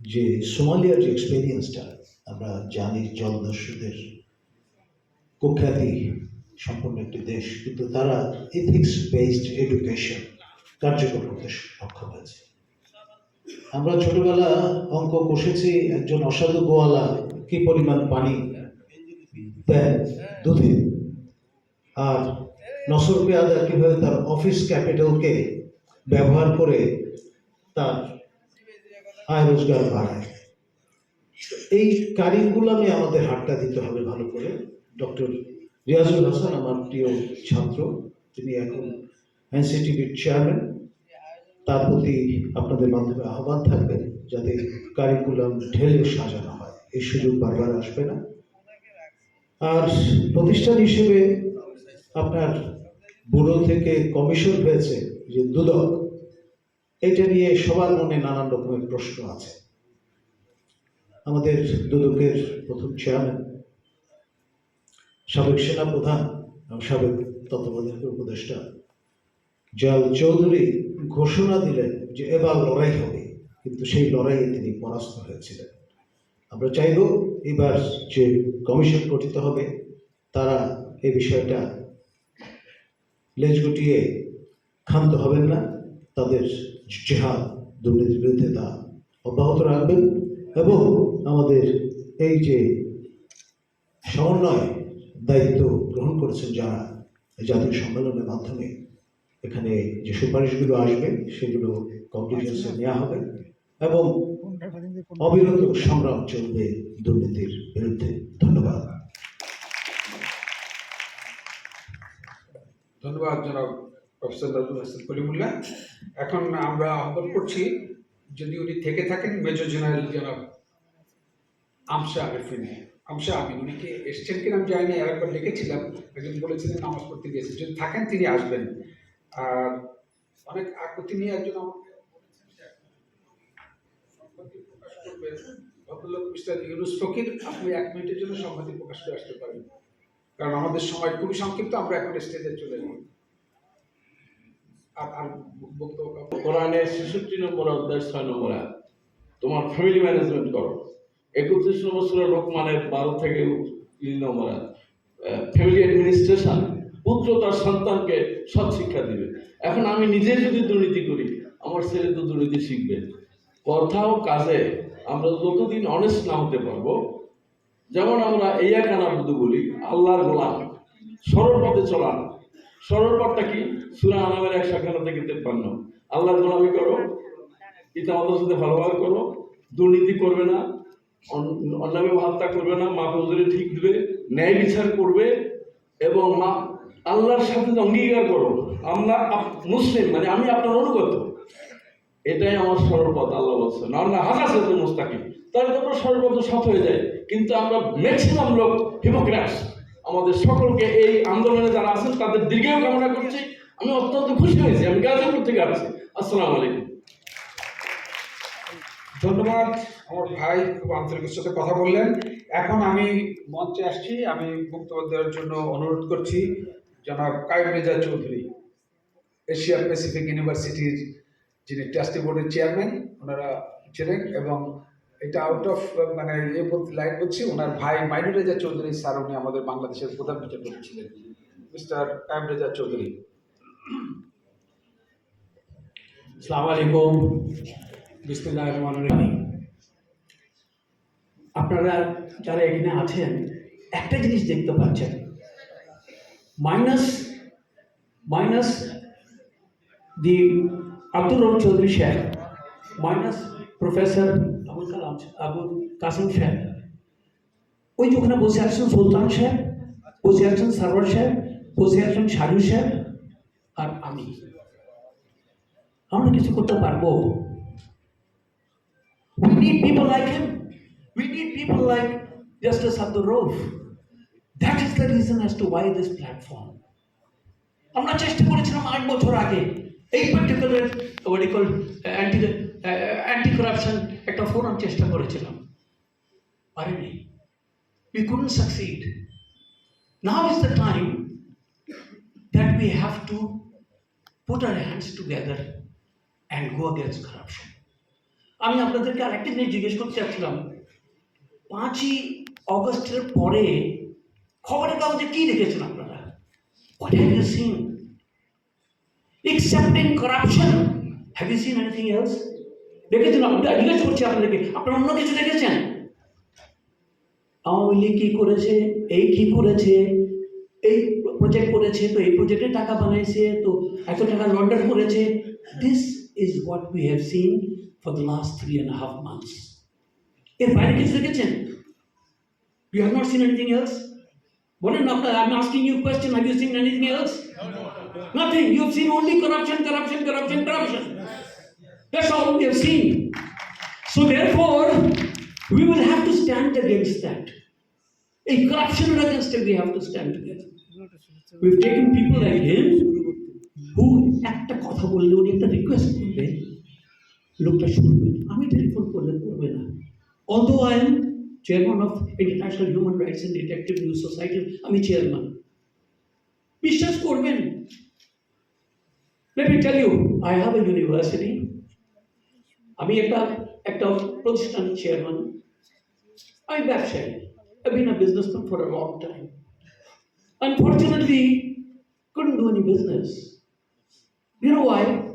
যে সোমালিয়ার যে এক্সপিরিয়েন্সটা আমরা জানি জলদস্যুদের কুখ্যাতি সম্পন্ন একটি দেশ, কিন্তু তারা এথিক্স বেসড এডুকেশন কার্যকর করতে সক্ষম হয়েছে। আমরা ছোটবেলা অঙ্ক কষেছি, একজন অসাধু গোয়ালা কি পরিমাণ পানি দেন দুধে আর নসর পেয়াদা কীভাবে তার অফিস ক্যাপিটালকে ব্যবহার করে তার আয় রোজগার বাড়ায়। এই কারিকুলামে আমাদের হাতটা দিতে হবে ভালো করে। ডক্টর রিয়াজুল হাসান, আমার প্রিয় ছাত্র, তিনি এখন এনসিটিভির চেয়ারম্যান তার প্রতি আপনাদের মাধ্যমে আহ্বান থাকবে যাতে কারিকুলাম ঢেলে সাজানো হয়। এই সুযোগ বারবার আসবে না। আর প্রতিষ্ঠান হিসেবে আপনার ব্যুরো থেকে কমিশন হয়েছে যে দুদক এটা নিয়ে সবার মনে নানান রকমের প্রশ্ন আছে। আমাদের দুদকের প্রথম চেয়ারম্যান সাবেক সেনা প্রধান এবং সাবেক তত্ত্বাবধায়ক উপদেষ্টা জয়াল চৌধুরী ঘোষণা দিলেন যে এবার লড়াই হবে, কিন্তু সেই লড়াইয়ে তিনি পরাস্ত হয়েছিলেন। আমরা চাইব এবার যে কমিশন গঠিত হবে, তারা এই বিষয়টা লেজ গুটিয়ে ক্ষান্ত হবেন না, তাদের জেহাদ দুর্নীতির বিরুদ্ধে তা অব্যাহত রাখবেন এবং আমাদের এই যে সমন্বয় দায়িত্ব গ্রহণ করেছেন যারা এই জাতীয় সম্মেলনের মাধ্যমে এখানে যে সুপারিশগুলো আসবে সেগুলো কমপ্লিটেন্সে নেওয়া হবে এবং অবিরত সংগ্রাম চলবে দুর্নীতির বিরুদ্ধে। ধন্যবাদ। ধন্যবাদ জনাব প্রফেসর নজরুল হাসান কলিমুল্লাহ। এখন আমরা আহ্বান করছি, যদি উনি থেকে থাকেন, মেজর জেনারেল জনাব আমশা আরিফিন। আমশা আমিন উনি কি এসছেন কিনা আমি জানি আর একবার লিখেছিলাম, একজন বলেছিলেন নামাজ পড়তে গিয়েছেন যদি থাকেন, তিনি আসবেন। আর অনেক আগ- নিয়ে একজন আমাকে প্রকাশ করবেন। ভদ্রলোক মিস্টার ইউনুস ফকির, আপনি এক মিনিটের জন্য সংহতি প্রকাশ করে আসতে পারেন কারণ আমাদের সময় খুবই সংক্ষিপ্ত, আমরা এখন স্টেজে চলে যাই আর আর বক্তব্য কাউকে- কোরআনের ছেষট্টি নম্বর অধ্যায় ছয় নম্বর তোমার ফ্যামিলি ম্যানেজমেন্ট করো। একত্রিশ নম্বর সুরা লোকমানের বারো থেকে তিন নম্বর ফ্যামিলি অ্যাডমিনিস্ট্রেশন পুত্র তার সন্তানকে সৎ শিক্ষা দিবে। এখন আমি নিজে যদি দুর্নীতি করি, আমার ছেলে তো দুর্নীতি শিখবে। কথা ও কাজে আমরা যতদিন অনেস্ট না হতে পারব, যেমন আমরা ইয়া কানা বলি, আল্লাহর গোলাম, সরল পথে চলান সরল পথটা কি? সুরা আনামের একশো একান্ন থেকে তেপ্পান্ন। আল্লাহর গোলামি করো। পিতা মাতার সাথে ভালোভাবে করো। দুর্নীতি করবে না। অন- অন্যায় হত্যা করবে না। মা ফজরে ঠিক দিবে। ন্যায় বিচার করবে এবং মা, আল্লাহর সাথে অঙ্গীকার করো। আমরা মুসলিম মানে আমি আপনার অনুগত। এটাই আমার সরল পথ, আল্লাহ বলছে। না হাজার সাথে মুস্তাকিম। তাহলে তো আমরা সরল পথ হয়ে যায়। কিন্তু আমরা ম্যাক্সিমাম লোক হিপোক্রাটস। আমাদের সকলকে এই আন্দোলনে যারা আছেন, তাদের দীর্ঘায়ু কামনা করছি। আমি অত্যন্ত খুশি হয়েছি। আমি গাজীপুর থেকে আসছি। আসসালামু আলাইকুম। ধন্যবাদ। আমার ভাই খুব আন্তরিকের সাথে কথা বললেন। এখন আমি মঞ্চে আসছি। আমি বক্তব্য দেওয়ার জন্য অনুরোধ করছি জনাব কায়েম রেজা চৌধুরী, এশিয়া প্যাসিফিক ইউনিভার্সিটির যিনি ট্রাস্টি বোর্ডের চেয়ারম্যান, ওনারা ছিলেন এবং এটা আউট অফ মানে ইয়ে বলতে লাইন বলছি, ওনার ভাই মাইনুর রেজা চৌধুরী স্যার, উনি আমাদের বাংলাদেশের প্রধান বিচারপতি ছিলেন মিস্টার কায়েম রেজা চৌধুরী। আসসালামু আলাইকুম। বিসমুল্লাহ রহমান রহিম। আপনারা যারা এখানে আছেন, একটা জিনিস দেখতে পাচ্ছেন। মাইনাস মাইনাস দি আব্দুল রব চৌধুরী সাহেব মাইনাস প্রফেসর আবুল কালাম আবুল কাসিম সাহেব ওই যে ওখানে বসে আছেন সুলতান সাহেব বসে আছেন সারওয়ার সাহেব বসে আছেন শাহরু সাহেব আর আমি আমরা কিছু করতে পারব We need people like him. We need people like Justice Abdul Rauf. That is to why this platform. আমরা চেষ্টা করেছিলাম আট বছর আগে এই পার্টিকুলার ওডিকল অ্যান্টি অ্যান্টি করাপশন একটা ফোরাম চেষ্টা করেছিলাম। পারিনি। We couldn't succeed. Now is the time that we have to put our hands together and go against corruption. আমি আপনাদেরকে আরেকটা জিনিস জিজ্ঞেস করতে চাচ্ছিলাম। পাঁচই অগস্টের পরে খবরের কাগজে কি দেখেছেন আপনারা? What have you seen excepting corruption have you seen anything else দেখেছেন জিজ্ঞেস করছি আপনাদেরকে আপনারা অন্য কিছু দেখেছেন? আওয়ামী লীগ কি করেছে? এই কি করেছে? এই প্রজেক্ট করেছে, তো এই প্রজেক্টে টাকা বানাইছে, তো এত টাকা লন্ডার করেছে। This is what we have seen for the last three and half months এর বাইরে কিছু দেখেছেন? You have not seen anything else বলেন আপনার আমি asking you question have you seen anything else Nothing you have seen only corruption corruption corruption corruption that's all we have seen So therefore, we will have to stand against that. A corruption against it, we have to stand together. We've taken people like him who একটা কথা বললে উনি একটা request করবেন লোকটা শুনবেন আমি telephone করলে করবে না although I am chairman of international human rights and detective news সোসাইটির আমি চেয়ারম্যান বিশ্বাস করবেন Let me tell you, I have a university. আমি একটা একটা প্রতিষ্ঠানের চেয়ারম্যান আমি ব্যবসায়ী I've been a businessman for a long time. Unfortunately, couldn't do any business. You know why?